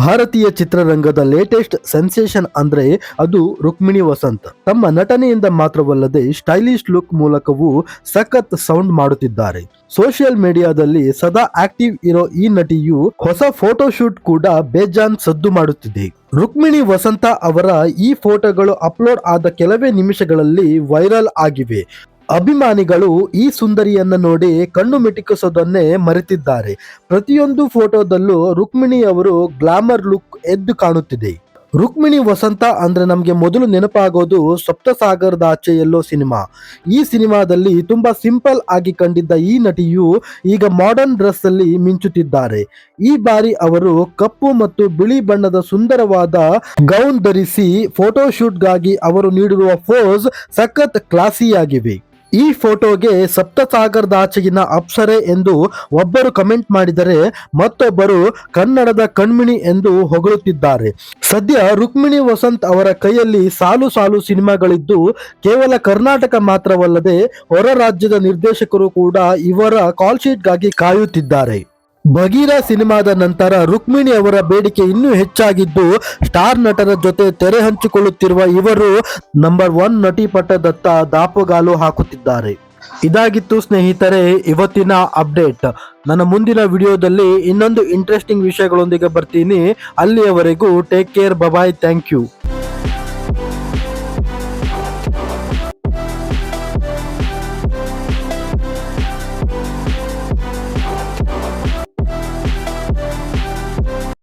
ಭಾರತೀಯ ಚಿತ್ರರಂಗದ latest sensation ಅಂದ್ರೆ ಅದು ರುಕ್ಮಿಣಿ ವಸಂತ್. ತಮ್ಮ ನಟನೆಯಿಂದ ಮಾತ್ರವಲ್ಲದೆ ಸ್ಟೈಲಿಶ್ ಲುಕ್ ಮೂಲಕವೂ ಸಖತ್ ಸೌಂಡ್ ಮಾಡುತ್ತಿದ್ದಾರೆ. ಸೋಷಿಯಲ್ ಮೀಡಿಯಾದಲ್ಲಿ ಸದಾ ಆಕ್ಟಿವ್ ಇರೋ ಈ ನಟಿಯು ಹೊಸ ಫೋಟೋಶೂಟ್ ಕೂಡ ಬೇಜಾನ್ ಸದ್ದು ಮಾಡುತ್ತಿದೆ. ರುಕ್ಮಿಣಿ ವಸಂತ ಅವರ ಈ ಫೋಟೋಗಳು ಅಪ್ಲೋಡ್ ಆದ ಕೆಲವೇ ನಿಮಿಷಗಳಲ್ಲಿ ವೈರಲ್ ಆಗಿವೆ. ಅಭಿಮಾನಿಗಳು ಈ ಸುಂದರಿಯನ್ನ ನೋಡಿ ಕಣ್ಣು ಮಿಟಿಕಿಸೋದನ್ನೇ ಮರೆತಿದ್ದಾರೆ. ಪ್ರತಿಯೊಂದು ಫೋಟೋದಲ್ಲೂ ರುಕ್ಮಿಣಿ ಅವರು ಗ್ಲಾಮರ್ ಲುಕ್ ಎದ್ದು ಕಾಣುತ್ತಿದೆ. ರುಕ್ಮಿಣಿ ವಸಂತ ಅಂದ್ರೆ ನಮಗೆ ಮೊದಲು ನೆನಪಾಗೋದು ಸಪ್ತಸಾಗರದ ಆಚೆ ಎಲ್ಲೋ ಸಿನಿಮಾ. ಈ ಸಿನಿಮಾದಲ್ಲಿ ತುಂಬಾ ಸಿಂಪಲ್ ಆಗಿ ಕಂಡಿದ್ದ ಈ ನಟಿಯು ಈಗ ಮಾಡರ್ನ್ ಡ್ರೆಸ್ ಅಲ್ಲಿ ಮಿಂಚುತ್ತಿದ್ದಾರೆ. ಈ ಬಾರಿ ಅವರು ಕಪ್ಪು ಮತ್ತು ಬಿಳಿ ಬಣ್ಣದ ಸುಂದರವಾದ ಗೌನ್ ಧರಿಸಿ ಫೋಟೋಶೂಟ್ಗಾಗಿ ಅವರು ನೀಡಿರುವ ಫೋಸ್ ಸಖತ್ ಕ್ಲಾಸಿಯಾಗಿವೆ ಈ ಫೋಟೋಗೆ ಸಪ್ತಸಾಗರದ ಆಚೆಗಿನ ಅಪ್ಸರೆ ಎಂದು ಒಬ್ಬರು ಕಮೆಂಟ್ ಮಾಡಿದರೆ ಮತ್ತೊಬ್ಬರು ಕನ್ನಡದ ಕಣ್ಮಿಣಿ ಎಂದು ಹೊಗಳುತ್ತಿದ್ದಾರೆ. ಸದ್ಯ ರುಕ್ಮಿಣಿ ವಸಂತ್ ಅವರ ಕೈಯಲ್ಲಿ ಸಾಲು ಸಾಲು ಸಿನಿಮಾಗಳಿದ್ದು ಕೇವಲ ಕರ್ನಾಟಕ ಮಾತ್ರವಲ್ಲದೆ ಹೊರ ರಾಜ್ಯದ ನಿರ್ದೇಶಕರು ಕೂಡ ಇವರ ಕಾಲ್ ಶೀಟ್ಗಾಗಿ ಕಾಯುತ್ತಿದ್ದಾರೆ. ಬಗೀರ ಸಿನಿಮಾದ ನಂತರ ರುಕ್ಮಿಣಿ ಅವರ ಬೇಡಿಕೆ ಇನ್ನೂ ಹೆಚ್ಚಾಗಿದ್ದು, ಸ್ಟಾರ್ ನಟರ ಜೊತೆ ತೆರೆ ಹಂಚಿಕೊಳ್ಳುತ್ತಿರುವ ಇವರು ನಂಬರ್ ಒನ್ ನಟಿ ಪಟ್ಟದತ್ತ ದಾಪುಗಾಲು ಹಾಕುತ್ತಿದ್ದಾರೆ. ಇದಾಗಿತ್ತು ಸ್ನೇಹಿತರೆ, ಇವತ್ತಿನ ಅಪ್ಡೇಟ್. ನನ್ನ ಮುಂದಿನ ವಿಡಿಯೋದಲ್ಲಿ ಇನ್ನೊಂದು ಇಂಟ್ರೆಸ್ಟಿಂಗ್ ವಿಷಯಗಳೊಂದಿಗೆ ಬರ್ತೀನಿ. ಅಲ್ಲಿಯವರೆಗೂ take care bye bye thank you